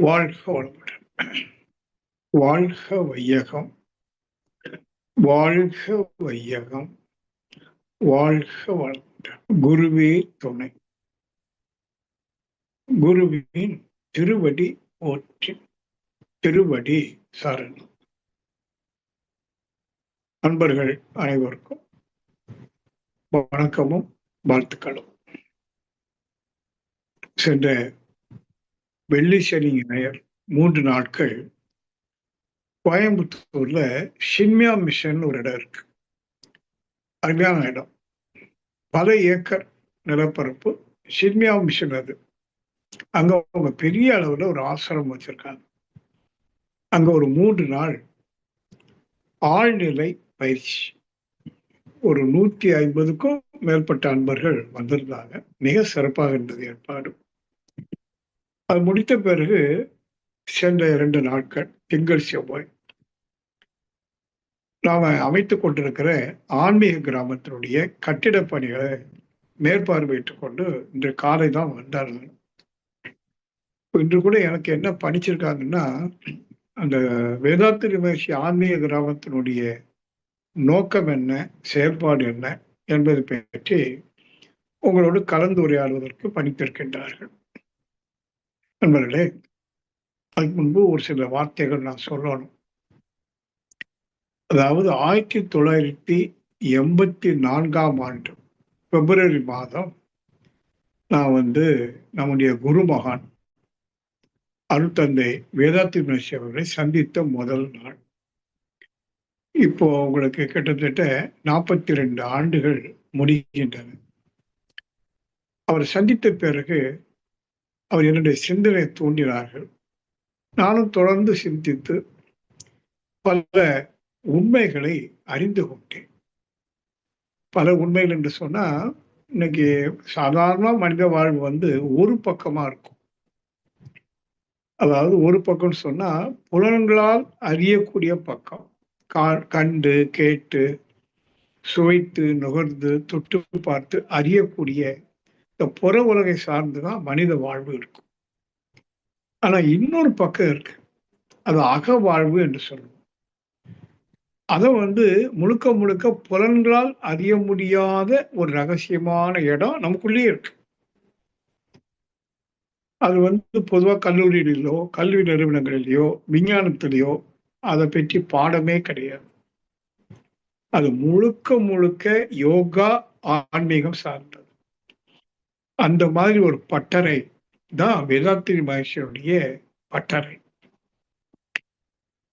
வாழ்க வளமுடன். வாழ்க வையகம். வாழ்க வையகம். வாழ்க வளமுடன். குருவே துணை. குருவின் திருவடி ஓற்றி திருவடி சரணம் நண்பர்கள் அனைவருக்கும் வணக்கமும் வாழ்த்துக்களும். சென்ற வெள்ளி சனி ஞாயிறு மூன்று நாட்கள் கோயம்புத்தூர்ல ஷின்மியா மிஷன் ஒரு இடம் இருக்கு. அருமையான இடம். பல ஏக்கர் நிலப்பரப்பு ஷின்மியா மிஷன் அது. அங்க அவங்க பெரிய அளவுல ஒரு ஆசிரமம் வச்சிருக்காங்க. அங்க ஒரு மூன்று நாள் ஆழ்நிலை பயிற்சி. ஒரு நூத்தி ஐம்பதுக்கும் மேற்பட்ட அன்பர்கள் வந்திருந்தாங்க. மிக சிறப்பாக இருந்தது ஏற்பாடு. அது முடித்த பிறகு சென்ற இரண்டு நாட்கள் திங்கள் செவ்வாய். நாம் அமைத்து கொண்டிருக்கிற ஆன்மீக கிராமத்தினுடைய கட்டிட பணிகளை மேற்பார்வையிட்டு கொண்டு இன்று காலை தான் வந்தார் இன்று கூட எனக்கு என்ன பணிச்சிருக்காங்கன்னா அந்த வேதாத்திரி மகிழ்ச்சி ஆன்மீக கிராமத்தினுடைய நோக்கம் என்ன செயல்பாடு என்ன என்பது பற்றி உங்களோடு கலந்துரையாடுவதற்கு பணித்திருக்கின்றார்கள். நண்பர்களே அதுக்கு முன்பு ஒரு சில வார்த்தைகள் நான் சொல்லணும். அதாவது ஆயிரத்தி தொள்ளாயிரத்தி எண்பத்தி நான்காம் ஆண்டு பிப்ரவரி மாதம் நான் வந்து நம்முடைய குருமகான் அருத்தந்தை வேதாத்தி மனுஷி அவர்களை சந்தித்த முதல் நாள். இப்போ உங்களுக்கு கிட்டத்தட்ட நாற்பத்தி ரெண்டு ஆண்டுகள் முடிகின்றன. அவர் சந்தித்த பிறகு அவர் என்னுடைய சிந்தனை தூண்டினார்கள். நானும் தொடர்ந்து சிந்தித்து பல உண்மைகளை அறிந்து கொண்டேன். பல உண்மைகள் என்று சொன்னா இன்னைக்கு சாதாரண மனித வாழ்வு வந்து ஒரு பக்கமா இருக்கும். அதாவது ஒரு பக்கம்னு சொன்னா புலன்களால் அறியக்கூடிய பக்கம். கண்டு கேட்டு சுவைத்து நுகர்ந்து தொட்டு பார்த்து அறியக்கூடிய இந்த புற உலகை சார்ந்து தான் மனித வாழ்வு இருக்கும். ஆனா இன்னொரு பக்கம் இருக்கு. அது அக வாழ்வு என்று சொல்லுவோம். அதை வந்து முழுக்க முழுக்க புலன்களால் அறிய முடியாத ஒரு ரகசியமான இடம் நமக்குள்ளேயே இருக்கு. அது வந்து பொதுவாக கல்லூரிகளிலோ கல்வி நிறுவனங்களிலேயோ விஞ்ஞானத்திலேயோ அதை பற்றி பாடமே கிடையாது. அது முழுக்க முழுக்க யோகா ஆன்மீகம் சார்ந்தது. அந்த மாதிரி ஒரு பட்டறை தான் வேதாத்திரி மகர்ஷியுடைய பட்டறை.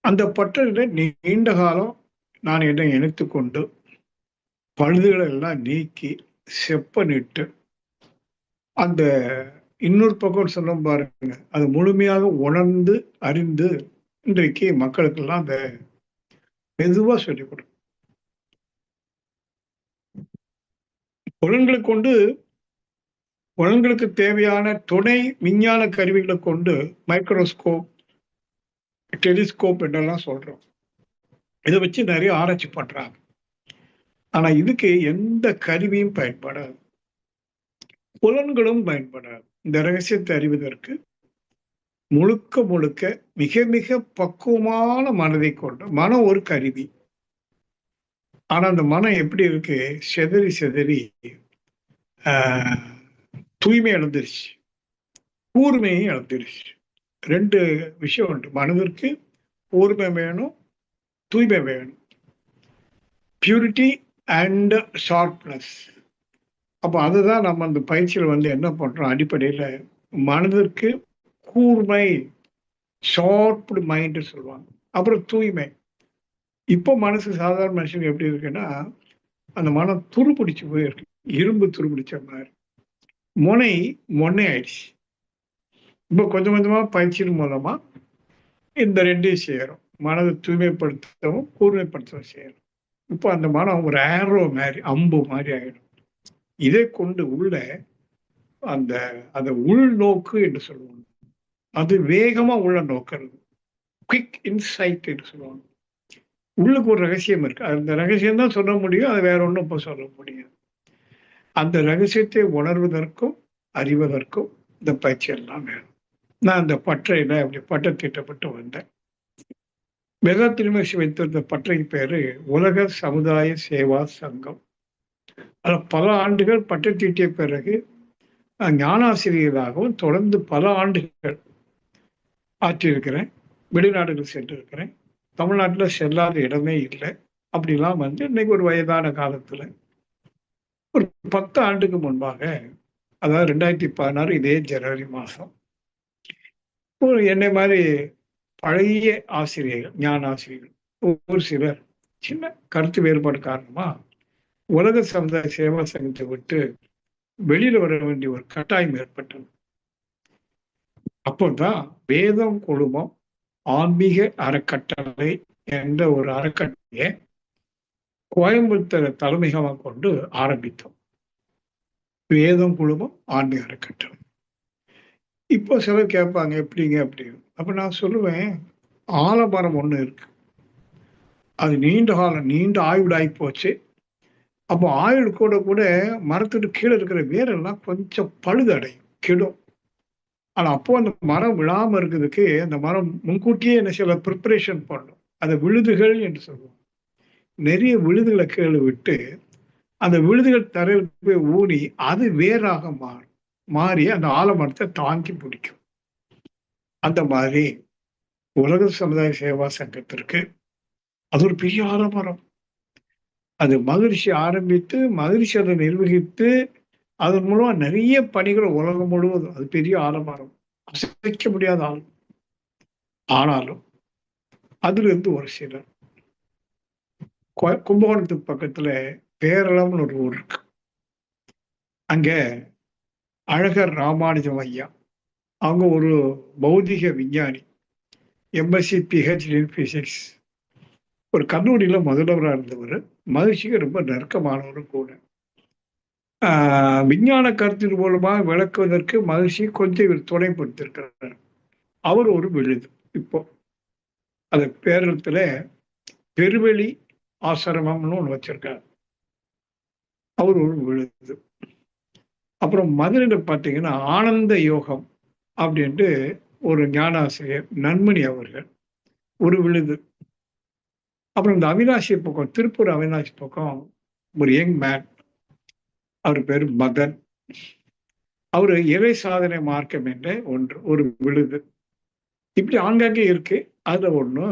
அந்த பட்டறையில நீண்ட காலம் நான் என்னை இணைத்து கொண்டு பழுதுகளை எல்லாம் நீக்கி செப்பனிட்டு அந்த இன்னொரு பக்கம் சொல்ல பாருங்க அது முழுமையாக உணர்ந்து அறிந்து இன்றைக்கு மக்களுக்கெல்லாம் அந்த மெதுவாக சொல்லிக் கொடுக்கும். புலன்களை கொண்டு புலன்களுக்கு தேவையான துணை விஞ்ஞான கருவிகளை கொண்டு மைக்ரோஸ்கோப் டெலிஸ்கோப் என்றெல்லாம் சொல்றோம். இதை வச்சு நிறைய ஆராய்ச்சி பண்றாங்க. ஆனா இதுக்கு எந்த கருவியும் பயன்படாது. புலன்களும் பயன்படாது. இந்த ரகசியத்தை அறிவதற்கு முழுக்க முழுக்க மிக மிக பக்குவமான மனதை கொண்ட மனம் ஒரு கருவி. ஆனா அந்த மனம் எப்படி இருக்கு? செதறி செதறி தூய்மை இழந்துருச்சு கூர்மையும் இழந்துருச்சு ரெண்டு விஷயம் உண்டு. மனதிற்கு கூர்மை வேணும் தூய்மை வேணும். பியூரிட்டி அண்ட் ஷார்ப்னஸ் அப்போ அதுதான் நம்ம அந்த பயிற்சியில் வந்து என்ன பண்ணுறோம் அடிப்படையில் மனதிற்கு கூர்மை ஷார்ப்டு மைண்டு சொல்லுவாங்க. அப்புறம் தூய்மை. இப்போ மனசு சாதாரண மனுஷனுக்கு எப்படி இருக்குன்னா அந்த மனம் துருப்பிடிச்சு போயிருக்கு. இரும்பு துரு பிடிச்ச மாதிரி. முனை முனை ஆயிடுச்சு. இப்போ கொஞ்சம் கொஞ்சமாக பயிற்சியின் மூலமாக இந்த ரெண்டையும் செய்கிறோம் மனதை தூய்மைப்படுத்தவும் கூர்மைப்படுத்தவும் செய்கிறோம் இப்போ அந்த மனம் ஒரு ஏரோ மாதிரி அம்பு மாதிரி ஆகிடும் இதை கொண்டு உள்ள அந்த அந்த உள்நோக்கு என்று சொல்லுவாங்க. அது வேகமாக உள்ள நோக்கிறது. குவிக் இன்சைட் என்று சொல்லுவாங்க. உள்ளுக்கு ஒரு ரகசியம் இருக்கு. அந்த ரகசியம் தான் சொல்ல முடியும். அதை வேற ஒன்றும் இப்போ சொல்ல முடியாது. அந்த ரகசியத்தை உணர்வதற்கும் அறிவதற்கும் இந்த பயிற்சி எல்லாம் வேணும். நான் அந்த பற்றையில அப்படி பட்டம் தீட்டப்பட்டு வந்தேன். வேதாத் யூனிவர்சிட்டி வைத்திருந்த பற்றையின் பேரு உலக சமுதாய சேவா சங்கம். அதில் பல ஆண்டுகள் பட்டை தீட்டிய பிறகு ஞானாசிரியராகவும் தொடர்ந்து பல ஆண்டுகள் ஆற்றியிருக்கிறேன். வெளிநாடுகள் சென்றிருக்கிறேன். தமிழ்நாட்டில் செல்லாத இடமே இல்லை. அப்படிலாம் வந்து இன்னைக்கு ஒரு வயதான காலத்துல ஒரு பத்து ஆண்டுக்கு முன்பாக அதாவது ரெண்டாயிரத்தி பதினாறு இதே ஜனவரி மாதம் ஒரு என்னை மாதிரி பழைய ஆசிரியர்கள் ஞான ஆசிரியர்கள் ஒரு சிலர் சின்ன கருத்து வேறுபாடு காரணமா உலக சமுதாய சேவா சங்கத்தை விட்டு வெளியில வர வேண்டிய ஒரு கட்டாயம் ஏற்பட்டது. அப்போதான் வேதம் குழுமம் ஆன்மீக அறக்கட்டளை என்ற ஒரு அறக்கட்டளையை கோயம்புத்தூரை தலைமையகமாக கொண்டு ஆரம்பித்தோம். வேதம் குழுமம் ஆன்மீக அறக்கட்டளை. இப்போ சிலர் கேட்பாங்க எப்படிங்க அப்படின்னு. அப்போ நான் சொல்லுவேன் ஆலமரம் ஒன்று இருக்கு. அது நீண்ட காலம் நீண்ட ஆயுடாகி போச்சு. அப்போ ஆயுள் கூட கூட மரத்துக்கு கீழே இருக்கிற வேரெல்லாம் கொஞ்சம் பழுதடையும் கெடும். ஆனால் அப்போ அந்த மரம் விழாமல் இருக்கிறதுக்கு அந்த மரம் முன்கூட்டியே என்ன சில ப்ரிப்பரேஷன் பண்ணும் அதை விழுதுகள் என்று சொல்லுவோம். நிறைய விழுதுகளை கீழே விட்டு அந்த விழுதுகள் தரையில் போய் ஊனி அது வேறாக மாறும் மாறி அந்த ஆலமரத்தை தாங்கி பிடிக்கும். அந்த மாதிரி உலக சமுதாய சேவா சங்கத்திற்கு அது ஒரு பெரிய ஆலமரம் அது மகிழ்ச்சி ஆரம்பித்து மகிழ்ச்சி அதை நிர்வகித்து அதன் மூலமா நிறைய பணிகள் உலகம் முழுவதும் அது பெரிய ஆலமரம். அசைக்க முடியாத ஆள். ஆனாலும் அதுல இருந்து ஒரு சிலர் கும்பகோணத்துக்கு பக்கத்துல பேரளம்னு ஒரு ஊர் இருக்கு. அங்க அழகர் ராமானுஜம் ஐயா. அவங்க ஒரு பௌதிக விஞ்ஞானி எம்எஸ்சி பிஹெச்டி இன் பிசிக்ஸ் ஒரு கல்லூரியில முதல்வராக இருந்தவர். மகிழ்ச்சிக்கு ரொம்ப நெருக்கமானவரும் கூட. விஞ்ஞான கருத்தின் மூலமாக விளக்குவதற்கு மகிழ்ச்சி கொஞ்சம் இவர் துணைப்படுத்திருக்கிறார். அவர் ஒரு விழுது இப்போ. அந்த பேரத்தில் பெருவெளி ஆசிரமம்னு ஒன்று வச்சிருக்கார். அவர் ஒரு விழுது. அப்புறம் மதுரையில் பார்த்தீங்கன்னா ஆனந்த யோகம் அப்படின்ட்டு ஒரு ஞானாசிரியர் நன்மணி அவர்கள் ஒரு விழுது. அப்புறம் இந்த அவினாசி பக்கம் திருப்பூர் அவினாசி பக்கம் ஒரு யங் மேன். அவர் பேர் மதன். அவர் இறை சாதனை மார்க்கம் என்ற ஒன்று ஒரு விழுது. இப்படி ஆங்காங்கே இருக்கு. அதுல ஒன்று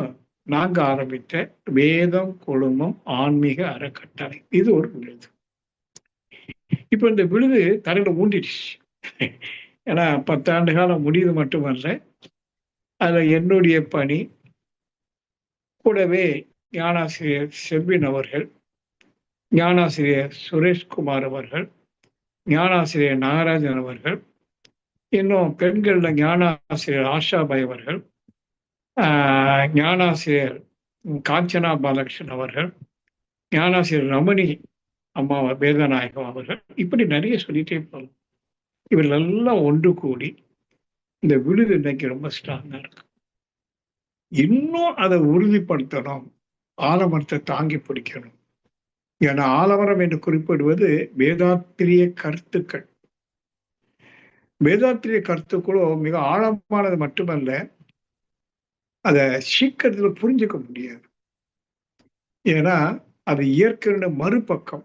நாங்க ஆரம்பித்த வேதம் குழுமம் ஆன்மீக அறக்கட்டளை. இது ஒரு விழுது. இப்ப இந்த விழுது தரையில ஊண்டிடுச்சு. ஏன்னா பத்தாண்டு காலம் முடியுது மட்டுமல்ல அதுல என்னுடைய பணி கூடவே ஞானாசிரியர் செல்வின் அவர்கள் ஞானாசிரியர் சுரேஷ்குமார் அவர்கள் ஞானாசிரியர் நாகராஜன் அவர்கள் இன்னும் பெண்களில் ஞானாசிரியர் ஆஷாபாய் அவர்கள் ஞானாசிரியர் காஞ்சனா பாலகிருஷ்ணன் அவர்கள் ஞானாசிரியர் ரமணி அம்மா வேதநாயகம் அவர்கள் இப்படி நிறைய சொல்லிட்டே போகலாம். இவர்களெல்லாம் ஒன்று கூடி இந்த விழுது இன்னைக்கு ரொம்ப ஸ்ட்ராங்காக இருக்கு. இன்னும் அதை உறுதிப்படுத்தணும். ஆலமரத்தை தாங்கி பிடிக்கணும். ஏன்னா ஆலமரம் என்று குறிப்பிடுவது வேதாத்திரிய கருத்துக்கள். வேதாத்திரிய கருத்துக்களோ மிக ஆழமானது மட்டுமல்ல அதை சீக்கிரத்தில் புரிஞ்சுக்க முடியாது. ஏன்னா அது இயற்கையோட மறுபக்கம்.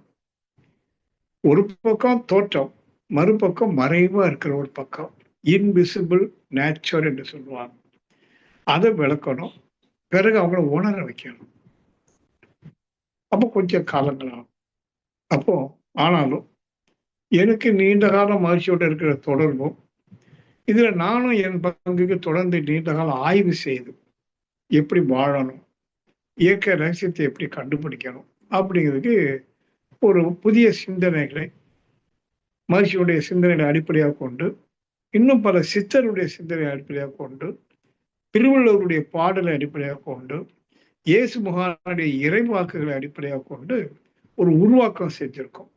ஒரு பக்கம் தோற்றம் மறுபக்கம் மறைவா இருக்கிற ஒரு பக்கம். இன்விசிபிள் நேச்சர் என்று சொல்லுவாங்க. அதை விளக்கணும். பிறகு அவங்கள உணர வைக்கணும். அப்போ கொஞ்சம் காலங்கள் ஆகும். அப்போ ஆனாலும் எனக்கு நீண்ட காலம் மகிழ்ச்சியோட இருக்கிற தொடர்பும் இதுல நானும் என் பங்குக்கு தொடர்ந்து நீண்ட காலம் ஆய்வு செய்து எப்படி வாழணும்? இயற்கை ரகசியத்தை எப்படி கண்டுபிடிக்கணும்? அப்படிங்கிறதுக்கு ஒரு புதிய சிந்தனைகளை மகிழ்ச்சியுடைய சிந்தனைகளை அடிப்படையாக கொண்டு இன்னும் பல சித்தருடைய சிந்தனை அடிப்படையாக கொண்டு திருவள்ளுவருடைய பாடலை அடிப்படையாக கொண்டு இயேசு முகானுடைய இறைவாக்குகளை அடிப்படையாக கொண்டு ஒரு உருவாக்கம் செஞ்சுருக்கோம்.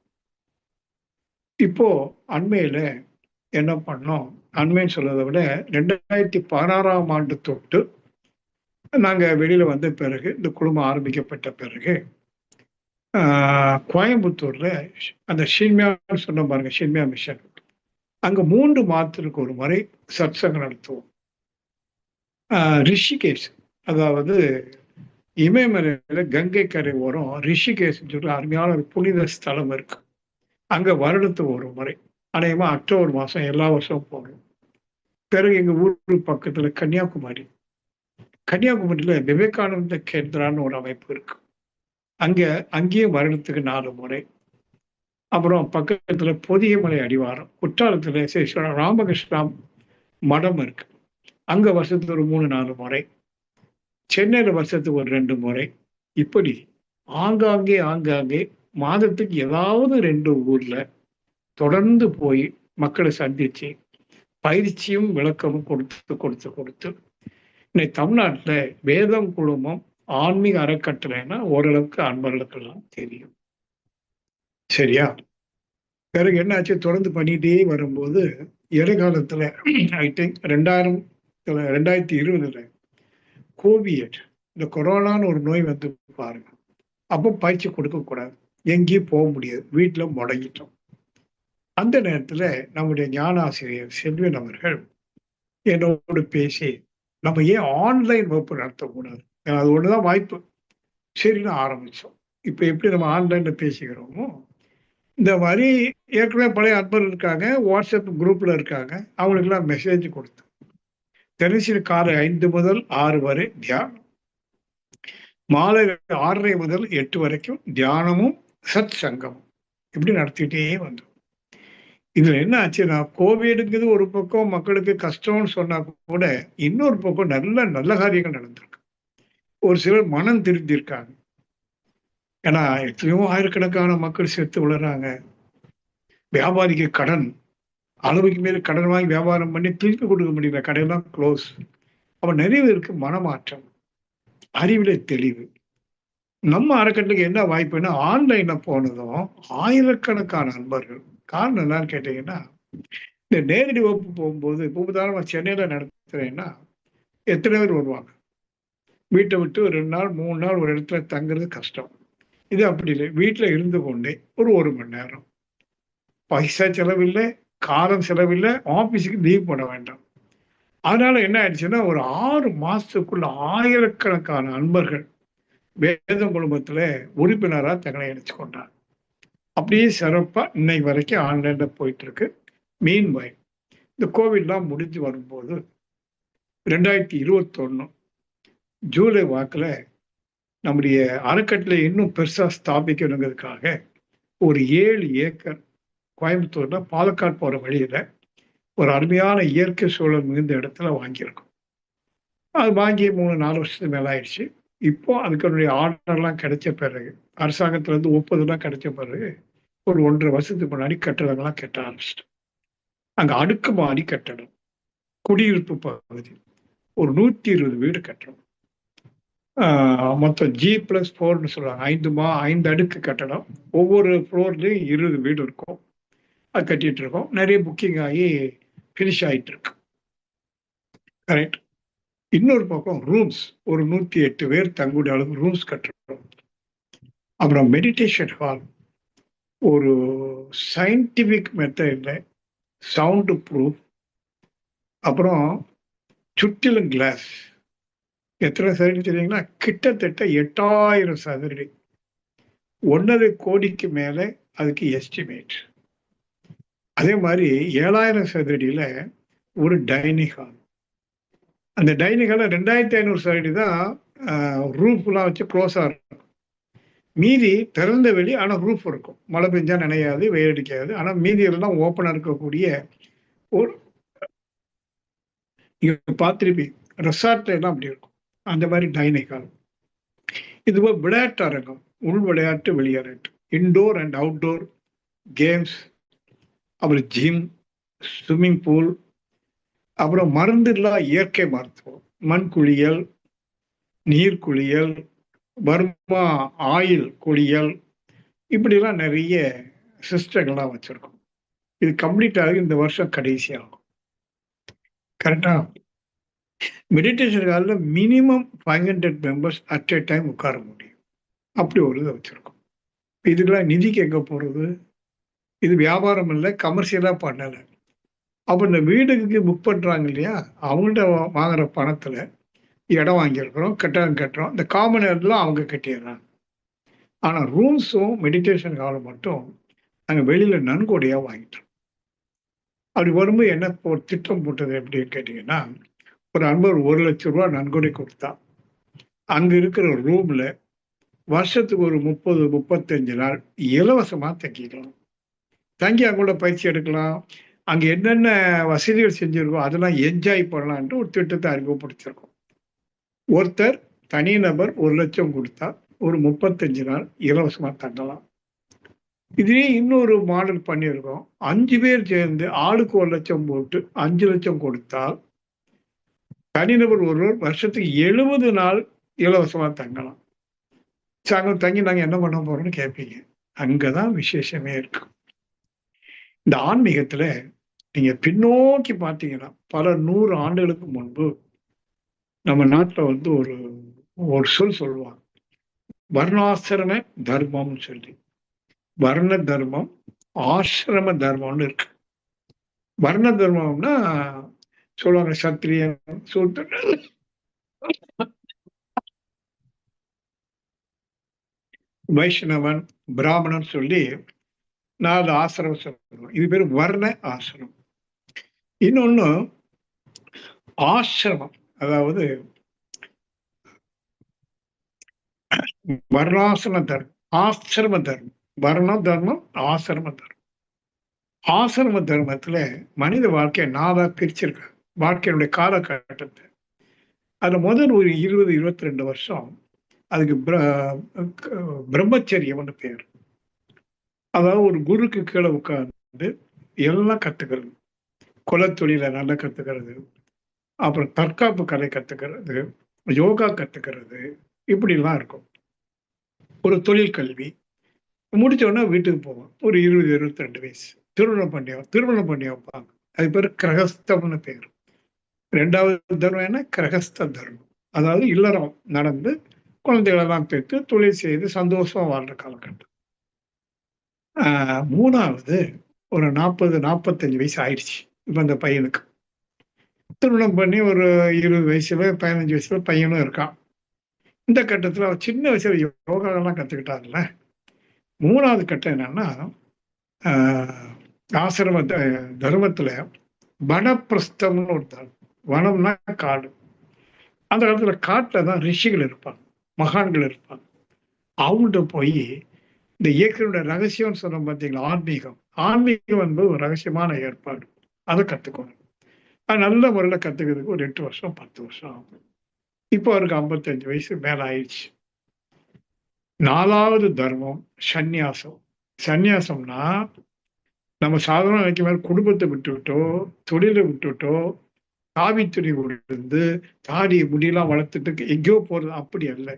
இப்போ அண்மையில என்ன பண்ணோம்? அண்மைன்னு சொல்றதை விட ரெண்டாயிரத்தி பதினாறாம் ஆண்டு தொட்டு நாங்கள் வெளியில் வந்த பிறகு இந்த குழுமம் ஆரம்பிக்கப்பட்ட பிறகு கோயம்புத்தூரில் அந்த ஷின்மியான்னு சொன்ன பாருங்க ஷின்மியா மிஷன். அங்கே மூன்று மாதத்திற்கு ஒரு முறை சத்சங்கம் நடத்துவோம். ரிஷிகேஷ் அதாவது இமயமலையில் கங்கை கரை ஓரம் ரிஷிகேஷ்னு சொல்லி அருமையான ஒரு புனித ஸ்தலம் இருக்கு. அங்கே வருடத்துக்கு ஒரு முறை அநேகமாக அக்டோபர் மாதம் எல்லா வருஷமும் போகணும் பிறகு எங்கள் ஊர் பக்கத்தில் கன்னியாகுமரி. கன்னியாகுமரியில் விவேகானந்த கேந்திரான்னு ஒரு அமைப்பு இருக்கு. அங்கே அங்கேயும் வருடத்துக்கு நாலு முறை. அப்புறம் பக்கத்தில் பொதியமலை அடிவாரம். குற்றாலத்தில் ஸ்ரீ ராமகிருஷ்ணா மடம் இருக்கு. அங்கே வருஷத்துக்கு ஒரு மூணு நாலு முறை. சென்னையில் வருஷத்துக்கு ஒரு ரெண்டு முறை. இப்படி ஆங்காங்கே ஆங்காங்கே மாதத்துக்கு ஏதாவது ரெண்டு ஊரில் தொடர்ந்து போய் மக்களை சந்தித்து பயிற்சியும் விளக்கமும் கொடுத்து கொடுத்து கொடுத்து இன்னைக்கு தமிழ்நாட்டில் வேதம் குழுமம் ஆன்மீக அறக்கட்டளைன்னா ஓரளவுக்கு அன்பர்களுக்கெல்லாம் தெரியும். சரியா? பிறகு என்னாச்சு? தொடர்ந்து பண்ணிட்டே வரும்போது இடைக்காலத்தில் ஐ திங்க் ரெண்டாயிரம் ரெண்டாயிரத்தி இருபதுல கோவிட் இந்த கொரோனான்னு ஒரு நோய் வந்து பாருங்க. அப்போ பயிற்சி கொடுக்கக்கூடாது எங்கேயும் போக முடியாது. வீட்டில் முடங்கிட்டோம். அந்த நேரத்தில் நம்முடைய ஞானாசிரியர் செல்வன் அவர்கள் என்னோடு பேசி நம்ம ஏன் ஆன்லைன் வகுப்பு நடத்தக்கூடாது அது ஒன்று தான் வாய்ப்பு. சரின்னு ஆரம்பித்தோம் இப்போ எப்படி நம்ம ஆன்லைனில் பேசிக்கிறோமோ இந்த மாதிரி ஏற்கனவே பழைய அன்பர் இருக்காங்க வாட்ஸ்அப் குரூப்பில் இருக்காங்க அவங்களுக்கெல்லாம் மெசேஜ் கொடுத்தோம். தெரிசில் காலை ஐந்து முதல் ஆறு வரை தியானம். மாலை ஆறரை முதல் எட்டு வரைக்கும் தியானமும் சத் சங்கமும். இப்படி நடத்திட்டே வந்தோம். இதுல என்ன ஆச்சுன்னா கோவிடுங்கிறது ஒரு பக்கம் மக்களுக்கு கஷ்டம்னு சொன்னா கூட இன்னொரு பக்கம் நல்ல நல்ல காரியங்கள் நடந்திருக்கு. ஒரு சிலர் மனம் திருந்திருக்காங்க. ஏன்னா எத்தனையோ ஆயிரக்கணக்கான மக்கள் செத்து விழுறாங்க வியாபாரிக்கு கடன் அளவுக்கு மேல கடன் வாங்கி வியாபாரம் பண்ணி திருப்பி கொடுக்க முடியல. கடையெல்லாம் க்ளோஸ் அப்ப நிறைய பேருக்கு மனமாற்றம் அறிவில தெளிவு. நம்ம அறக்கட்டளைக்கு என்ன வாய்ப்புன்னா ஆன்லைன்ல போனதும் ஆயிரக்கணக்கான நண்பர்கள் காரணம் என்னன்னு கேட்டீங்கன்னா இந்த நேரடி வகுப்பு போகும்போது இப்போ உதாரணம் சென்னையில நடத்துகிறேன்னா எத்தனை பேர் வருவாங்க? வீட்டை விட்டு ஒரு ரெண்டு நாள் மூணு நாள் ஒரு இடத்துல தங்குறது கஷ்டம். இது அப்படி இல்லை. வீட்டில் இருந்து கொண்டே ஒரு ஒரு மணி நேரம். பைசா செலவில்லை காலம் செலவில்லை ஆஃபீஸுக்கு லீவ் பண்ண வேண்டாம். அதனால என்ன ஆயிடுச்சுன்னா ஒரு ஆறு மாசத்துக்குள்ள ஆயிரக்கணக்கான அன்பர்கள் வேதம் குடும்பத்துல உறுப்பினராக தங்களை இணைச்சு கொண்டார் அப்படியே சிறப்பாக இன்னைக்கு வரைக்கும் ஆன்லைனில் போயிட்டுருக்கு. மீன் வயல் இந்த கோவிட்லாம் முடிஞ்சு வரும்போது ரெண்டாயிரத்தி இருபத்தொன்னு ஜூலை வாக்கில் நம்முடைய அறக்கட்டளை இன்னும் பெருசாக ஸ்தாபிக்கணுங்கிறதுக்காக ஒரு ஏழு ஏக்கர் கோயம்புத்தூர்ல பாலக்காடு போகிற வழியில் ஒரு அருமையான இயற்கை சூழல் மிகுந்த இடத்துல வாங்கியிருக்கோம். அது வாங்கி மூணு நாலு வருஷத்துக்கு மேலே ஆயிடுச்சு. இப்போ அதுக்கனுடைய ஆர்டர்லாம் கிடைச்ச பிறகு அரசாங்கத்திலேருந்து இருந்து கிடைச்ச பிறகு ஒரு ஒன்றரை வருஷத்துக்கு முன்னாடி கட்டடங்கள்லாம் கட்ட ஆரம்பிச்சிட்டோம். அங்க அடுக்குமாடி கட்டடம் குடியிருப்பு பகுதி ஒரு நூற்றி இருபது வீடு கட்டணும். மொத்தம் ஜி பிளஸ் ஃபோர்னு சொல்லுவாங்க ஐந்து மா ஐந்து அடுக்கு கட்டடம். ஒவ்வொரு ஃப்ளோர்லேயும் இருபது வீடு இருக்கும். அது கட்டிகிட்டு இருக்கோம். நிறைய புக்கிங் ஆகி ஃபினிஷ் ஆகிட்டு இருக்கு. கரெக்ட் இன்னொரு பக்கம் ரூம்ஸ் ஒரு நூற்றி எட்டு பேர் தங்குடைய அளவு ரூம்ஸ் கட்டுறோம். அப்புறம் மெடிடேஷன் ஹால் ஒரு சயின்டிஃபிக் மெத்தடில் சவுண்டு ப்ரூஃப் அப்புறம் சுற்றிலும் கிளாஸ் எத்தனை சதுரடி தெரியுங்களா? கிட்டத்தட்ட எட்டாயிரம் சதுரடி. ஒன்றரை கோடிக்கு மேலே அதுக்கு எஸ்டிமேட் அதே மாதிரி ஏழாயிரம் சதுரடியில் ஒரு டைனிங் ஹால் அந்த டைனிங் ஹாலில் ரெண்டாயிரத்தி ஐநூறு சைடு தான் ரூஃப்லாம் வச்சு க்ளோஸாக இருக்கும். மீதி திறந்த வெளி ஆனால் ரூஃப் இருக்கும். மழை பெஞ்சா நினையாது வெயில் அடிக்காது. ஆனால் மீதி எல்லாம் ஓப்பனாக இருக்கக்கூடிய ஒரு நீங்கள் பார்த்துருப்பீங்க ரெசார்ட்ல எல்லாம் அப்படி இருக்கும். அந்த மாதிரி டைனிங் ஹால் இதுபோல் விளையாட்டு அரங்கம். உள் விளையாட்டு வெளியாட்டு இன்டோர் அண்ட் அவுட்டோர் கேம்ஸ் அப்புறம் ஜிம் ஸ்விம்மிங் பூல் அப்புறம் மருந்தில்லா இயற்கை மருத்துவம். மண் குளியல் நீர் குளியல் பர்மா ஆயில் குளியல் இப்படிலாம் நிறைய சிஸ்டங்கள்லாம் வச்சுருக்கோம். இது கம்ப்ளீட் ஆகி இந்த வருஷம் கடைசி ஆகும். கரெக்டா? மெடிடேஷன் காலில் minimum five hundred members at a time உட்கார முடியும். அப்படி ஒரு இதை வச்சுருக்கோம். இதுக்கெல்லாம் நிதிக்கு எங்கே போகிறது இது வியாபாரம் இல்லை கமர்ஷியலாக பண்ணலை. அப்போ இந்த வீடுக்கு புக் பண்ணுறாங்க இல்லையா? அவங்கள்ட்ட வாங்குற பணத்தில் இடம் வாங்கியிருக்கிறோம் கட்டடம் கட்டுறோம். இந்த காமன் எல்லாம் அவங்க கட்டிடுறாங்க. ஆனால் ரூம்ஸும் மெடிடேஷன் காலம் மட்டும் நாங்கள் வெளியில் நன்கொடையாக வாங்கிட்டோம். அப்படி வரும்போது என்ன ஒரு திட்டம் போட்டது எப்படின்னு கேட்டிங்கன்னா ஒரு அன்பர் ஒரு லட்சம் ரூபா நன்கொடை கொடுத்தா அங்கே இருக்கிற ரூமில் வருஷத்துக்கு ஒரு முப்பது முப்பத்தஞ்சு நாள் இலவசமாக தங்கிக்கலாம் தங்கி அவங்களோட பயிற்சி எடுக்கலாம். அங்கே என்னென்ன வசதிகள் செஞ்சுருக்கோம் அதெல்லாம் என்ஜாய் பண்ணலான்ட்டு ஒரு திட்டத்தை அறிமுகப்படுத்தியிருக்கோம். ஒருத்தர் தனிநபர் ஒரு லட்சம் கொடுத்தா ஒரு முப்பத்தஞ்சு நாள் இலவசமாக தங்கலாம். இதே இன்னொரு மாடல் பண்ணியிருக்கோம். அஞ்சு பேர் சேர்ந்து ஆளுக்கு ஒரு லட்சம் போட்டு அஞ்சு லட்சம் கொடுத்தால் தனிநபர் ஒருவர் வருஷத்துக்கு எழுபது நாள் இலவசமாக தங்கலாம். அங்கே தங்கி நாங்கள் என்ன பண்ண போகிறோம்னு கேட்பீங்க அங்கே தான் விசேஷமே இருக்கு. இந்த ஆன்மீகத்தில் நீங்க பின்னோக்கி பார்த்தீங்கன்னா பல நூறு ஆண்டுகளுக்கு முன்பு நம்ம நாட்டில் வந்து ஒரு ஒரு சொல் சொல்லுவாங்க. வர்ணாசிரம தர்மம்னு சொல்லி. வர்ண தர்மம் ஆசிரம தர்மம்னு இருக்கு. வர்ண தர்மம்னா சொல்லுவாங்க சத்திரியன் சூத்திரன் வைஷ்ணவன் பிராமணன் சொல்லி நாலு ஆசிரமம் சொல்லுவோம் இது பேர் வர்ண ஆசிரமம். இன்னொன்னு ஆசிரமம் அதாவது வர்ணாசன தர்மம் ஆசிரம தர்மம். வர்ண தர்மம் ஆசிரம தர்மம். ஆசிரம தர்மத்துல மனித வாழ்க்கையை நாதா பிரிச்சிருக்க வாழ்க்கையினுடைய காலகட்டத்தை. அதுல முதல் ஒரு இருபது இருபத்தி ரெண்டு வருஷம் அதுக்கு பிரம்மச்சரியம்னு பேர். அதாவது ஒரு குருக்கு கீழே உட்கார்ந்து எல்லாம் கத்துக்கிறது. குலத்தொழில நல்லா கற்றுக்கிறது அப்புறம் தற்காப்பு கலை கற்றுக்கிறது யோகா கற்றுக்கிறது இப்படிலாம் இருக்கும். ஒரு தொழில் கல்வி. முடித்தோடனே வீட்டுக்கு போவோம். ஒரு இருபது இருபத்தி ரெண்டு வயசு. திருமணம் பண்ணி திருமணம் பண்ணி வைப்பாங்க. அது பேர் கிரகஸ்தம்னு பேர். ரெண்டாவது தர்மம் என்ன? கிரகஸ்த தர்மம் அதாவது இல்லறம் நடந்து குழந்தைகளெல்லாம் பெற்று தொழில் செய்து சந்தோஷமா வாழ்ற காலகட்டம். மூணாவது ஒரு நாற்பது நாற்பத்தஞ்சு வயசு ஆயிடுச்சு. இப்போ அந்த பையனுக்கு. திருமணம் பண்ணி ஒரு இருபது வயசுல பதினஞ்சு வயசுல பையனும் இருக்கான். இந்த கட்டத்தில் அவர் சின்ன வயசுல யோகாவெல்லாம் கற்றுக்கிட்டார்ல மூணாவது கட்டம் என்னன்னா ஆசிரம தர்மத்தில் வனப்பிரஸ்தம்னு ஒரு வனம்னா காடு. அந்த காலத்தில் காட்டில் தான் ரிஷிகள் இருப்பாங்க மகான்கள் இருப்பாங்க. அவங்கள்ட்ட போய் இந்த இயற்கையோட ரகசியம்னு சொன்னோம் பார்த்தீங்களா ஆன்மீகம். ஆன்மீகம் என்பது ஒரு ரகசியமான ஏற்பாடு. அதை கற்றுக்கணும் அது நல்ல முறையில் கற்றுக்கிறதுக்கு ஒரு எட்டு வருஷம் பத்து வருஷம் ஆகும். இப்போ அவருக்கு ஐம்பத்தஞ்சு வயசு மேலே ஆயிடுச்சு. நாலாவது தர்மம் சந்நியாசம். சந்நியாசம்னா நம்ம சாதாரண நினைக்க மாதிரி குடும்பத்தை விட்டுவிட்டோ தொழிலை விட்டுவிட்டோ காவி துணி இருந்து தாடி முடியெல்லாம் வளர்த்துட்டு எங்கேயோ போறது அப்படி அல்ல.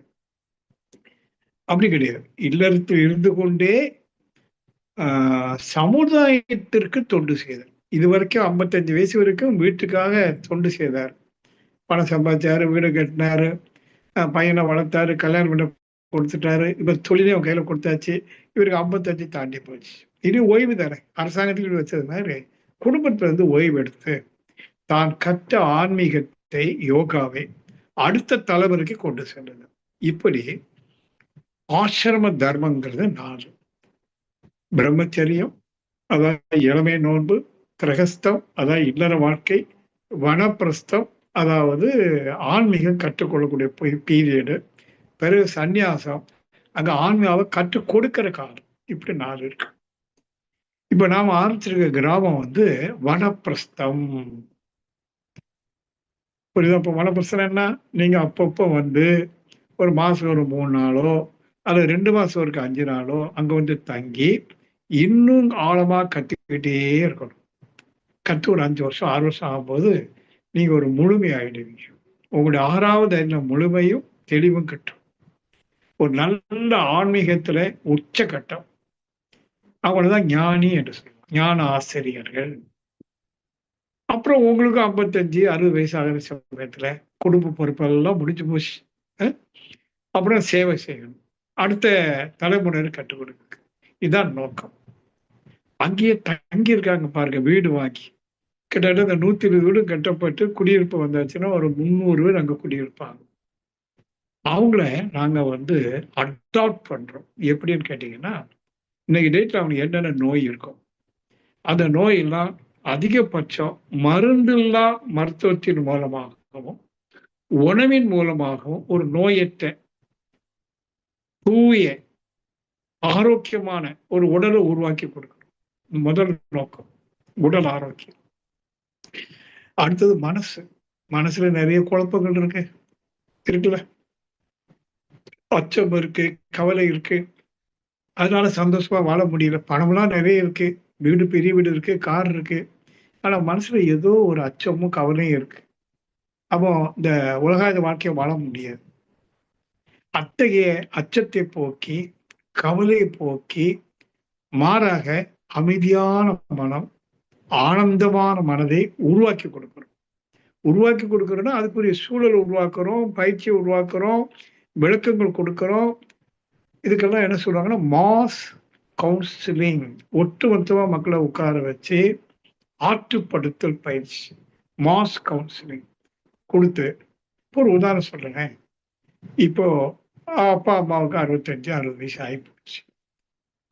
அப்படி கிடையாது. இல்லறத்தில் இருந்து கொண்டே சமுதாயத்திற்கு தொண்டு செய்தல். இது வரைக்கும் ஐம்பத்தஞ்சு வயசு வரைக்கும் வீட்டுக்காக தொண்டு செய்தார். பணம் சம்பாதிச்சாரு வீடு கட்டினாரு பையனை வளர்த்தாரு கல்யாணம் பண்ண கொடுத்துட்டாரு. இவர் தொழிலையும் கையில கொடுத்தாச்சு. இவருக்கு ஐம்பத்தஞ்சு தாண்டி போச்சு. இது ஓய்வு தானே? அரசாங்கத்துக்கு வச்சது மாதிரி குடும்பத்திலிருந்து ஓய்வு எடுத்து தான் கற்ற ஆன்மீகத்தை யோகாவை அடுத்த தலைவருக்கு கொண்டு சென்றது. இப்படி ஆசிரம தர்மங்கிறது நாலு. பிரம்மச்சரியம் அதாவது இளமை நோன்பு கிரகஸ்தம் அதாவது இல்லற வாழ்க்கை வனப்பிரஸ்தம் அதாவது ஆன்மீகம் கற்றுக்கொள்ளக்கூடிய பீரியடு பிறகு சந்நியாசம் அங்க ஆன்மீகாவை கற்றுக் கொடுக்கிற காலம் இப்படி நாலு இருக்கு. இப்ப நாம ஆரம்பிச்சிருக்க கிராமம் வந்து வனப்பிரஸ்தம். புரியுதா? இப்போ வனப்பிரஸ்தம் என்ன? நீங்க அப்பப்போ வந்து ஒரு மாசம் ஒரு மூணு நாளோ அல்லது ரெண்டு மாசம் ஒரு அஞ்சு நாளோ அங்க வந்து தங்கி இன்னும் ஆழமா கத்துக்கிட்டே இருக்கணும். கற்று ஒரு அஞ்சு வருஷம் ஆறு வருஷம் ஆகும்போது நீங்க ஒரு முழுமை ஆகிடுவீங்க உங்களுடைய ஆறாவது அறிந்த முழுமையும் தெளிவும் கட்டும். ஒரு நல்ல ஆன்மீகத்துல உச்ச கட்டம். அவங்களதான் ஞானி என்று சொல்லுவாங்க. ஞான ஆசிரியர்கள். அப்புறம் உங்களுக்கு ஐம்பத்தஞ்சு அறுபது வயசு ஆகிற சமயத்துல குடும்ப பொறுப்பெல்லாம் முடிஞ்சு போச்சு. அப்புறம் சேவை செய்யணும். அடுத்த தலைமுறையில் கற்றுக் கொடுக்கு இதுதான் நோக்கம். அங்கேயே தங்கி இருக்காங்க பாருங்க வீடு வாங்கி. கிட்டத்தட்ட இந்த நூத்தி இருபது வீடு கட்டப்பட்டு குடியிருப்பு வந்தாச்சுன்னா ஒரு முந்நூறு பேர் அங்க குடியிருப்பாங்க. அவங்கள நாங்க வந்து அடாப்ட் பண்றோம். எப்படின்னு கேட்டீங்கன்னா இன்னைக்கு டேட்ல அவனுக்கு என்னென்ன நோய் இருக்கும் அந்த நோயெல்லாம் அதிகபட்சம் மருந்தில்லா மருத்துவத்தின் மூலமாகவும் உணவின் மூலமாகவும் ஒரு நோயற்ற தூய ஆரோக்கியமான ஒரு உடலை உருவாக்கி கொடுக்கணும். முதல் நோக்கம் உடல் ஆரோக்கியம். அடுத்தது மனசு. மனசுல நிறைய குழப்பங்கள் இருக்கு. இருக்குல்ல அச்சம் இருக்கு கவலை இருக்கு. அதனால சந்தோஷமா வாழ முடியல. பணம்லாம் நிறைய இருக்கு. வீடு பெரிய வீடு இருக்கு கார் இருக்கு. ஆனா மனசுல ஏதோ ஒரு அச்சமும் கவலையும் இருக்கு. அப்போ இந்த உலகாத வாழ்க்கையை வாழ முடியாது. அத்தகைய அச்சத்தை போக்கி கவலையை போக்கி மாறாக அமைதியான மனம் ஆனந்தமான மனதை உருவாக்கி கொடுக்குறோம் உருவாக்கி கொடுக்குறோன்னா அதுக்குரிய சூழல் உருவாக்குறோம் பயிற்சியை உருவாக்குறோம் விளக்கங்கள் கொடுக்குறோம். இதுக்கெல்லாம் என்ன சொல்றாங்கன்னா மாஸ் கவுன்சிலிங் ஒட்டுமொத்தமாக மக்களை உட்கார வச்சு ஆற்றுப்படுத்தல் பயிற்சி மாஸ் கவுன்சிலிங் கொடுத்து இப்போ ஒரு உதாரணம் சொல்கிறேன் இப்போ அப்பா அம்மாவுக்கு அறுபத்தஞ்சு அறுபது வயசு ஆகி போச்சு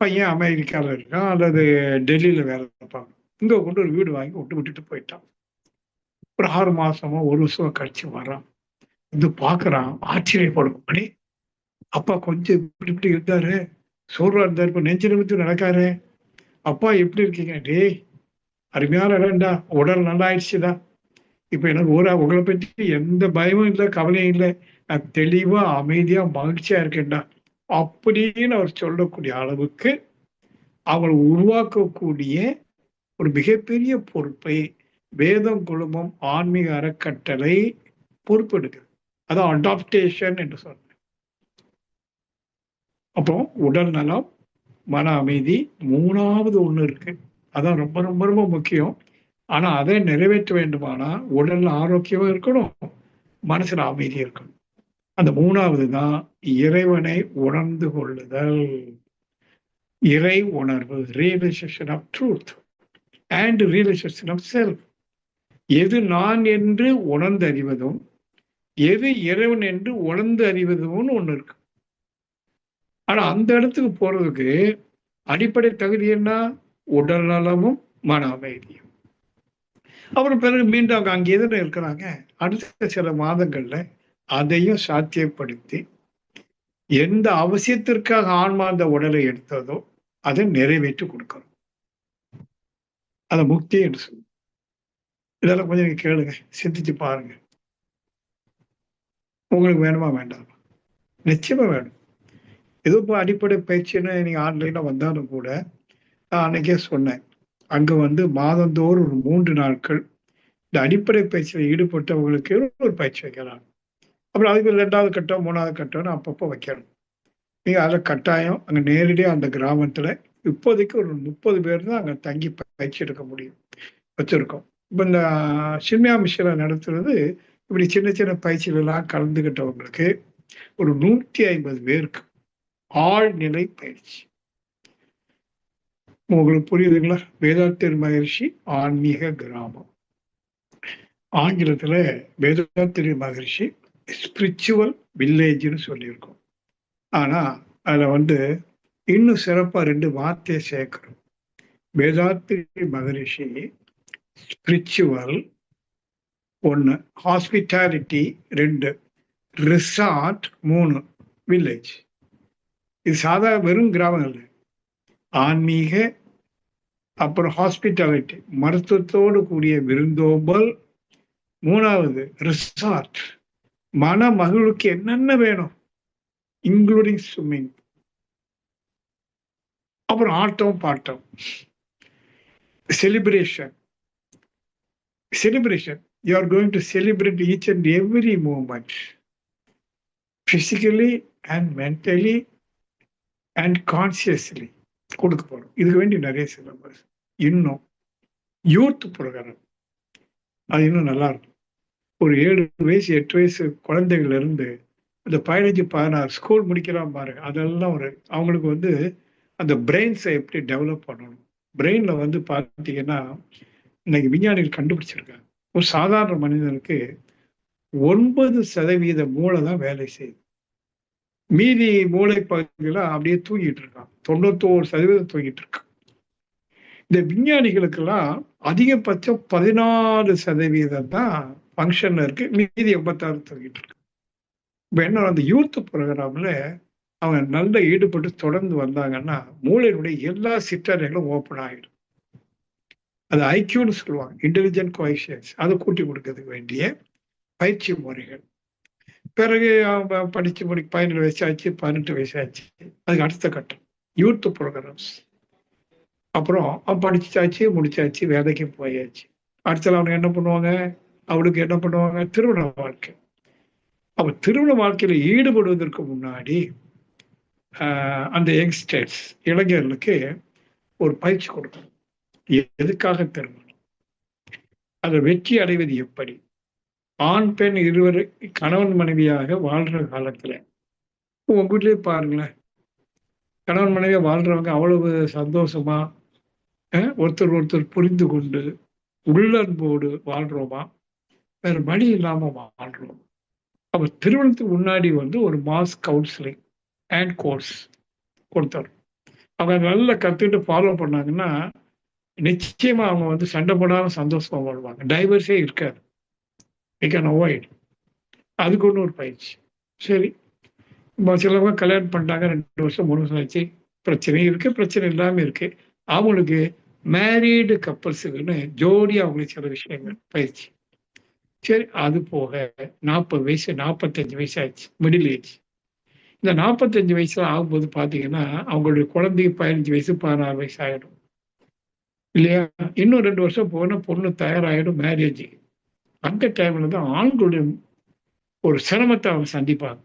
பையன் அமெரிக்காவில் இருக்கான் அல்லது டெல்லியில் வேலை பார்ப்பாங்க இங்கே கொண்டு ஒரு வீடு வாங்கி விட்டு விட்டுட்டு போயிட்டான். ஒரு ஆறு மாசமோ ஒரு வருஷமோ கழிச்சு வரான் இது பார்க்குறான் ஆச்சரியப்படும். அப்படி அப்பா கொஞ்சம் இப்படி இப்படி இருந்தாரு. சோர்வா இருந்தாரு இப்போ நெஞ்சு நிமித்து நடக்காரு. அப்பா எப்படி இருக்கீங்க? டேய் அருமையான இடம்டா உடல் நல்லா ஆயிடுச்சுடா இப்போ எனக்கு ஒரு உங்களை பற்றி எந்த பயமும் இல்லை கவலையும் இல்லை. நான் தெளிவாக அமைதியாக மகிழ்ச்சியாக இருக்கேன்டா. அப்படின்னு அவர் சொல்லக்கூடிய அளவுக்கு அவங்களை உருவாக்கக்கூடிய ஒரு மிகப்பெரிய பொறுப்பை வேதம் குழுமம் ஆன்மீக அறக்கட்டளை பொறுப்பெடுக்குது. அதான் அடாப்டேஷன் என்று சொன்னேன் அப்போ உடல் நலம் மன அமைதி மூணாவது ஒன்று இருக்கு. அதான் ரொம்ப ரொம்ப ரொம்ப முக்கியம். ஆனா அதை நிறைவேற்ற வேண்டுமானா உடல் ஆரோக்கியமா இருக்கணும் மனசுல அமைதி இருக்கணும். அந்த மூணாவது தான் இறைவனை உணர்ந்து கொள்ளுதல். இறை உணர்வு realisation of truth and realisation of self எது நான் என்று உணர்ந்து அறிவதும் எது இறைவன் என்று உணர்ந்து அறிவதும்னு ஒன்று இருக்கு. ஆனால் அந்த இடத்துக்கு போறதுக்கு அடிப்படை தகுதி என்ன? உடல் நலமும் மன அமைதியும். அப்புறம் பிறகு மீண்டும் அவங்க அங்கே எதிர இருக்கிறாங்க. அடுத்த சில மாதங்கள்ல அதையும் சாத்தியப்படுத்தி எந்த அவசியத்திற்காக ஆன்மா அந்த உடலை எடுத்ததோ அதை நிறைவேற்றி கொடுக்கணும். அதை முக்தி என்று சொல்லு. இதெல்லாம் கொஞ்சம் நீங்க கேளுங்க சிந்திச்சு பாருங்க. உங்களுக்கு வேணுமா வேண்டாம்? நிச்சயமா வேணும். இது இப்போ அடிப்படை பயிற்சின்னு நீங்க ஆன்லைனில் வந்தாலும் கூட நான் அன்னைக்கே சொன்னேன். அங்க வந்து மாதந்தோறும் ஒரு மூன்று நாட்கள் இந்த அடிப்படை பயிற்சியில் ஈடுபட்டவங்களுக்கு ஒரு பயிற்சி வைக்கலாம். அப்புறம் அதுக்கு ரெண்டாவது கட்டம் மூணாவது கட்டம்னு அப்பப்போ வைக்கணும். நீங்க அதில் கட்டாயம் அங்கே நேரடியாக அந்த கிராமத்துல இப்போதைக்கு ஒரு முப்பது பேர் தான் அங்க தங்கி பயிற்சி எடுக்க முடியும். வச்சிருக்கோம். இப்போ இந்த சின்மியா மிஷனை நடத்துறது இப்படி சின்ன சின்ன பயிற்சிகளெல்லாம் கலந்துகிட்டவங்களுக்கு ஒரு நூற்றி ஐம்பது பேருக்கு ஆழ்நிலை பயிற்சி. உங்களுக்கு புரியுதுங்களா? வேதாத்திரி மகிழ்ச்சி ஆன்மீக கிராமம். ஆங்கிலத்துல வேதாத்திரி மகிழ்ச்சி ஸ்பிரிச்சுவல் வில்லேஜ்னு சொல்லியிருக்கோம். ஆனா அதுல வந்து இன்னும் சிறப்பாக ரெண்டு வார்த்தையை சேர்க்கிறோம். வேதாத்திரி மகரிஷி ஸ்பிரிச்சுவல் ஒன்று ஹாஸ்பிட்டாலிட்டி ரெண்டு ரிசார்ட் மூணு வில்லேஜ். இது சாதாரண வெறும் கிராமம் இல்லை. ஆன்மீக அப்புறம் ஹாஸ்பிட்டாலிட்டி மருத்துவத்தோடு கூடிய விருந்தோம்பல். மூணாவது ரிசார்ட். மன மகிழ்வுக்கு என்னென்ன வேணும்? இன்க்ளூடிங் ஸ்விம்மிங் அப்புறம் ஆட்டம் bottom. Celebration celebration you are going to celebrate each and every moment physically and mentally and consciously கொடுக்க போகிறோம் இதுக்கு வேண்டி நிறைய சிலபஸ் இன்னும் யூத் ப்ரோக்ராம் அது இன்னும் நல்லா இருக்கும். ஒரு ஏழு வயசு எட்டு வயசு குழந்தைகள் இருந்து அந்த பதினஞ்சு பதினாறு ஸ்கூல் முடிக்கலாம் பாருங்க. அதெல்லாம் ஒரு அவங்களுக்கு வந்து அந்த பிரெயின்ஸை எப்படி டெவலப் பண்ணணும்? பிரெயினில் வந்து பார்த்தீங்கன்னா இன்னைக்கு விஞ்ஞானிகள் கண்டுபிடிச்சிருக்காங்க. ஒரு சாதாரண மனிதனுக்கு ஒன்பது சதவீத மூளை தான் வேலை செய்யுது. மீதி மூளை பகுதியில் அப்படியே தூங்கிட்டு இருக்கான். தொண்ணூத்தோரு சதவீதம் தூங்கிட்டு இருக்கான். இந்த விஞ்ஞானிகளுக்கெல்லாம் அதிகபட்சம் பதினாலு சதவீதம் தான் ஃபங்க்ஷன்ல இருக்கு. மீதி எண்பத்தாறு தூங்கிட்டு இருக்கு இப்போ என்ன அந்த யூத் ப்ரோக்ராம்ல அவங்க நல்ல ஈடுபட்டு தொடர்ந்து வந்தாங்கன்னா மூளையினுடைய எல்லா சிற்றறைகளும் ஓப்பன் ஆகிடும் அது ஐக்கியூன்னு சொல்லுவாங்க. இன்டெலிஜென்ட் கோயிஷன்ஸ் அதை கூட்டி கொடுக்கறதுக்கு வேண்டிய பயிற்சி முறைகள். பிறகு படித்து படிச்சு முடி பதினேழு வயசாச்சு பதினெட்டு வயசாச்சு. அதுக்கு அடுத்த கட்டம். யூத் ப்ரோக்ராம்ஸ் அப்புறம் படிச்சாச்சு முடிச்சாச்சு வேலைக்கு போயாச்சு. அடுத்தது அவனுக்கு என்ன பண்ணுவாங்க? அவளுக்கு என்ன பண்ணுவாங்க? திருமண வாழ்க்கை. அவன் திருமண வாழ்க்கையில் ஈடுபடுவதற்கு முன்னாடி அந்த யங்ஸ்டர்ஸ் இளைஞர்களுக்கு ஒரு பயிற்சி கொடுக்கணும். எதுக்காக திருமணம் அதை வெற்றி அடைவது எப்படி? ஆண் பெண் இருவர் கணவன் மனைவியாக வாழ்ற காலத்துல உங்ககிட்டயே பாருங்களேன். கணவன் மனைவியா வாழ்றவங்க அவ்வளவு சந்தோஷமா ஒருத்தர் ஒருத்தர் புரிந்து கொண்டு உள்ளன்போடு வாழ்றோமா? வேற வழி இல்லாம வாழ்றோம். அப்ப திருமணத்துக்கு முன்னாடி வந்து ஒரு மாஸ் கவுன்சிலிங் அண்ட் கோர்ஸ் கொடுத்தார். அவங்க நல்லா கற்றுக்கிட்டு ஃபாலோ பண்ணாங்கன்னா நிச்சயமாக அவங்க வந்து சண்டை போடாமல் சந்தோஷமாக வாழ்வாங்க. டைவர்ஸே இருக்காது. வி கேன் அவாய்ட் அதுக்கு ஒன்று ஒரு பயிற்சி. சரி. சிலவங்க கல்யாணம் பண்ணிட்டாங்க ரெண்டு வருஷம் மூணு வருஷம் ஆச்சு. பிரச்சனையும் இருக்குது பிரச்சனை இல்லாமல் இருக்குது அவங்களுக்கு மேரீடு கப்பல்ஸுக்குன்னு ஜோடி அவங்களுக்கு சில விஷயங்கள் பயிற்சி. சரி அது போக நாற்பது வயசு நாற்பத்தஞ்சு வயசு ஆச்சு. மிடில் ஏஜ் இந்த நாற்பத்தஞ்சு வயசுல ஆகும்போது பார்த்தீங்கன்னா அவங்களுடைய குழந்தைக்கு பதினஞ்சு வயசு பதினாறு வயசு ஆகிடும் இல்லையா? இன்னும் ரெண்டு வருஷம் போனால் பொண்ணு தயாராகிடும் மேரேஜ் அந்த டைம்ல தான் ஆண்களுடைய ஒரு சிரமத்தை அவங்க சந்திப்பாங்க.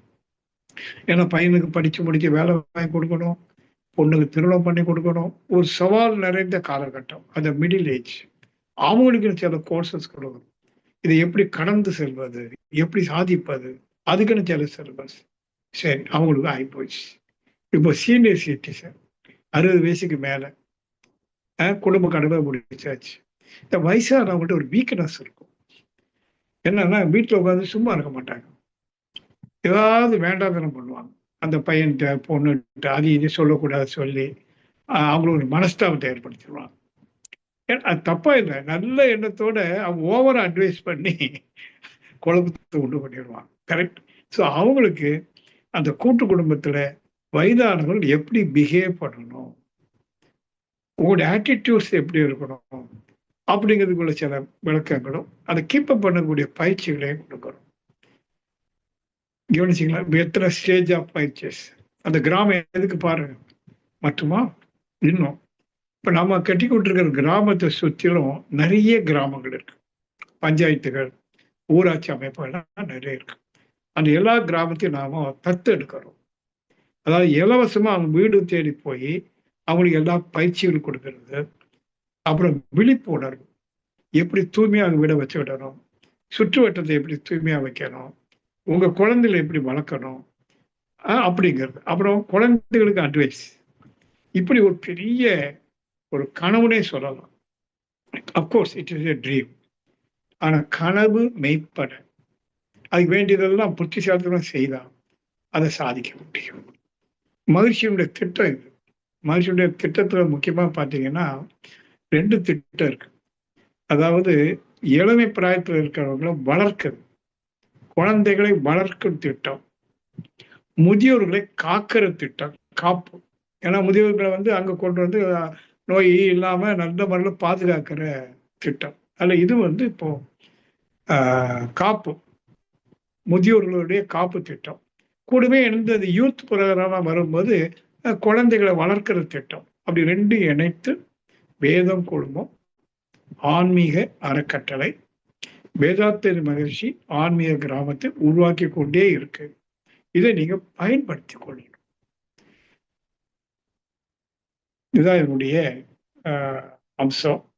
ஏன்னா பையனுக்கு படிச்சு முடித்து வேலை வாங்கி கொடுக்கணும் பொண்ணுக்கு திருமணம் பண்ணி கொடுக்கணும். ஒரு சவால் நிறைந்த காலகட்டம். அந்த மிடில் ஏஜ் அவங்களுக்கு சில கோர்சஸ் கொடுக்கணும். இதை எப்படி கடந்து செல்வது? எப்படி சாதிப்பது? அதுக்குன்னு சில சிலபஸ் சரி அவங்களுக்கு ஆகிப்போச்சு இப்போ சீனியர் சிட்டிசன் அறுபது வயசுக்கு மேலே குடும்ப கடமை முடிச்சாச்சு. இந்த வயசானவங்கள்ட்ட ஒரு வீக்னஸ் இருக்கும். என்னன்னா வீட்டில் உட்காந்து சும்மா இருக்க மாட்டாங்க. ஏதாவது வேண்டாதனம் பண்ணுவாங்க. அந்த பையன்கிட்ட பொண்ணுகிட்ட அது இது சொல்லக்கூடாது சொல்லி அவங்களுக்கு ஒரு மனஸ்தாபத்தை ஏற்படுத்திடுவாங்க. அது தப்பா இல்லை. நல்ல எண்ணத்தோட அவங்க ஓவராக அட்வைஸ் பண்ணி குழப்பத்தை உண்டு பண்ணிடுவாங்க. கரெக்ட் ஸோ அவங்களுக்கு அந்த கூட்டு குடும்பத்துல வயதானவர்கள் எப்படி பிஹேவ் பண்ணணும்? உங்களுடைய ஆட்டிடியூட்ஸ் எப்படி இருக்கணும்? அப்படிங்கிறதுக்குள்ள சில விளக்கங்களும் அதை கீப்பப் பண்ணக்கூடிய பயிற்சிகளையும் கொடுக்கணும். கவனிச்சிங்களா? எத்தனை ஸ்டேஜ் ஆஃப் பயிற்சிஸ் அந்த கிராமம் எதுக்கு பாருங்க. மட்டுமா? இன்னும். இப்போ நம்ம கட்டி கொண்டிருக்கிற கிராமத்தை சுற்றிலும் நிறைய கிராமங்கள் இருக்கு. பஞ்சாயத்துகள் ஊராட்சி அமைப்புகள்லாம் நிறைய இருக்கு. அந்த எல்லா கிராமத்தையும் நாம தத்து எடுக்கிறோம் அதாவது இலவசமா அவங்க வீடு தேடி போய் அவங்களுக்கு எல்லா பயிற்சிகள் கொடுக்கறது அப்புறம் விழிப்புணர்வு எப்படி தூய்மையாக வீடை வச்சு விடணும் சுற்றுவட்டத்தை எப்படி தூய்மையாக வைக்கணும் உங்கள் குழந்தைகளை எப்படி வளர்க்கணும் அப்படிங்கிறது. அப்புறம் குழந்தைகளுக்கு அட்வைஸ் இப்படி ஒரு பெரிய ஒரு கனவுனே சொல்லலாம். Of course it is a dream ஆனால் கனவு மெய்ப்பட. அதுக்கு வேண்டியதெல்லாம் புத்திசாலத்துடன் செய்தால் அதை சாதிக்க முடியும். மகிழ்ச்சியுடைய திட்டம் இது. மகிழ்ச்சியுடைய திட்டத்தில் முக்கியமாக பார்த்தீங்கன்னா ரெண்டு திட்டம் இருக்கு. அதாவது இளமை பிராயத்தில் இருக்கிறவங்களை வளர்க்குது குழந்தைகளை வளர்க்கும் திட்டம். முதியோர்களை காக்கிற திட்டம். காப்பு. ஏன்னா முதியோர்களை வந்து அங்கே கொண்டு வந்து நோய் இல்லாமல் நல்ல முறையில் பாதுகாக்கிற திட்டம். அதில் இது வந்து இப்போ காப்பு. முதியோர்களுடைய காப்பு திட்டம். கூடவே இந்த யூத் புரோகிராமாக வரும்போது குழந்தைகளை வளர்க்கிற திட்டம். அப்படி ரெண்டு இணைத்து வேதம் குடும்பம் ஆன்மீக அறக்கட்டளை வேதாத்திரி மகிழ்ச்சி ஆன்மீக கிராமத்தை உருவாக்கி கொண்டே இருக்கு. இதை நீங்க பயன்படுத்தி கொள்ளணும். இதுதான் என்னுடைய அம்சம்.